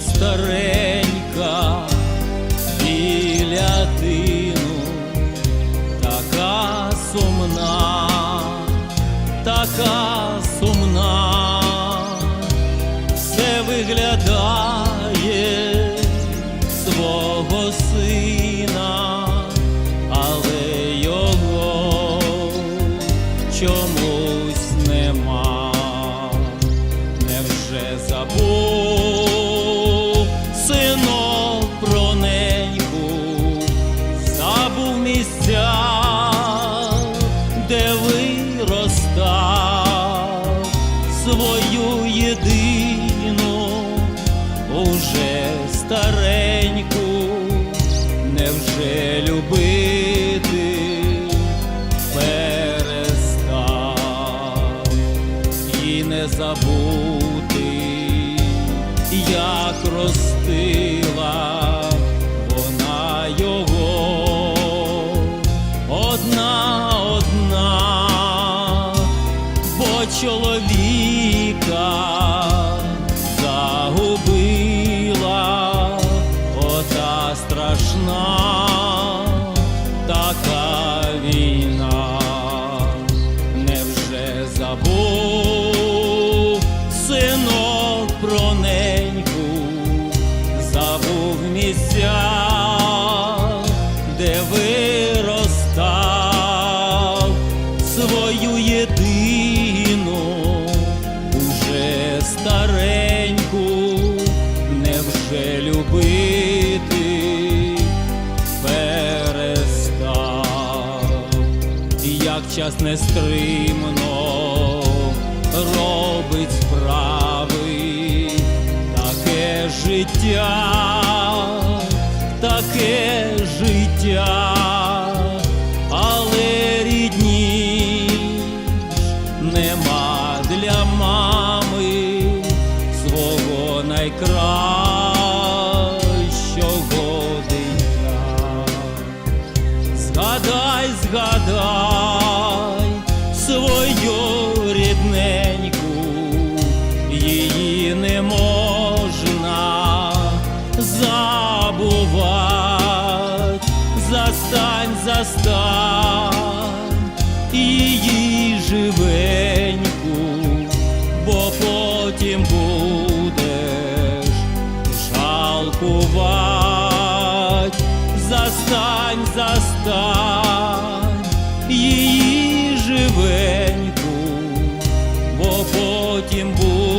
старенька біля тину, така сумна, така сумна, все виглядає свого сина, забути, як ростила вона його. Одна, одна, бо чоловіка загубила ота страшна така війна де виростав свою єдину, уже стареньку, невже любити перестав. Як час нестримно робить справи, таке життя, таке життя, але рідні нема для мами свого найкращого дитя. Згадай, згадай свою рідненьку, її не можна застань, застань її живеньку, бо потім будеш жалкувать, застань, застань її живеньку, бо потім будеш